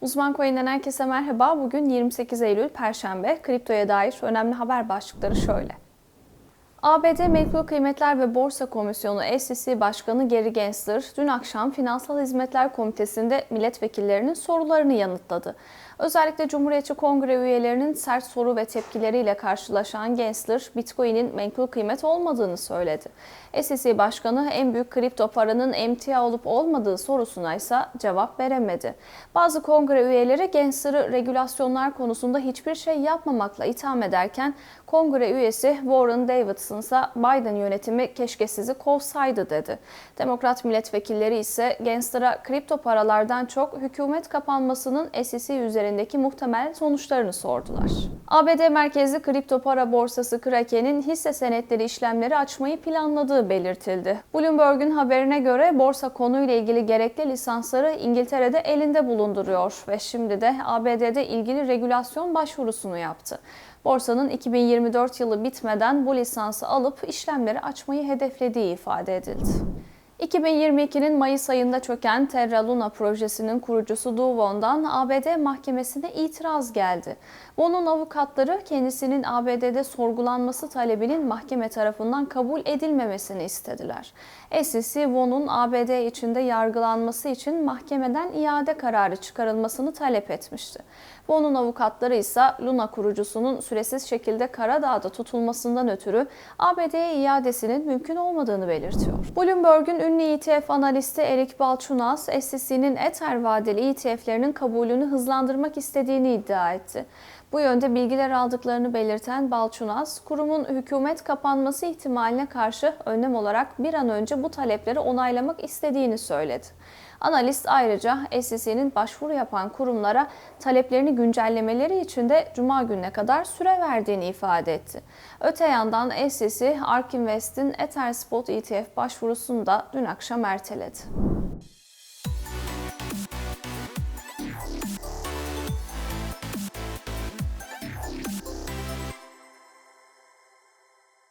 Uzman Coin'den herkese merhaba. Bugün 28 Eylül Perşembe. Kriptoya dair önemli haber başlıkları şöyle. ABD Menkul Kıymetler ve Borsa Komisyonu SEC Başkanı Gary Gensler dün akşam Finansal Hizmetler Komitesi'nde milletvekillerinin sorularını yanıtladı. Özellikle Cumhuriyetçi Kongre üyelerinin sert soru ve tepkileriyle karşılaşan Gensler, Bitcoin'in menkul kıymet olmadığını söyledi. SEC Başkanı en büyük kripto paranın emtia olup olmadığı sorusuna ise cevap veremedi. Bazı kongre üyeleri Gensler'ı regülasyonlar konusunda hiçbir şey yapmamakla itham ederken kongre üyesi Warren İse Biden yönetimi keşke sizi kovsaydı dedi. Demokrat milletvekilleri ise Gensler'a kripto paralardan çok hükümet kapanmasının SEC üzerindeki muhtemel sonuçlarını sordular. ABD merkezli kripto para borsası Kraken'in hisse senetleri işlemleri açmayı planladığı belirtildi. Bloomberg'un haberine göre borsa konuyla ilgili gerekli lisansları İngiltere'de elinde bulunduruyor ve şimdi de ABD'de ilgili regülasyon başvurusunu yaptı. Borsanın 2024 yılı bitmeden bu lisansı alıp işlemleri açmayı hedeflediği ifade edildi. 2022'nin Mayıs ayında çöken Terra Luna projesinin kurucusu Du Won'dan ABD mahkemesine itiraz geldi. Won'un avukatları kendisinin ABD'de sorgulanması talebinin mahkeme tarafından kabul edilmemesini istediler. SEC, Won'un ABD içinde yargılanması için mahkemeden iade kararı çıkarılmasını talep etmişti. Won'un avukatları ise Luna kurucusunun süresiz şekilde Karadağ'da tutulmasından ötürü ABD'ye iadesinin mümkün olmadığını belirtiyor. Bloomberg'un ünlü ETF analisti Erik Balchunas, SEC'nin Ether vadeli ETF'lerinin kabulünü hızlandırmak istediğini iddia etti. Bu yönde bilgiler aldıklarını belirten Balchunas, kurumun hükümet kapanması ihtimaline karşı önlem olarak bir an önce bu talepleri onaylamak istediğini söyledi. Analist ayrıca SEC'nin başvuru yapan kurumlara taleplerini güncellemeleri için de Cuma gününe kadar süre verdiğini ifade etti. Öte yandan SEC, ARK Invest'in Ether Spot ETF başvurusunu da dün akşam erteledi.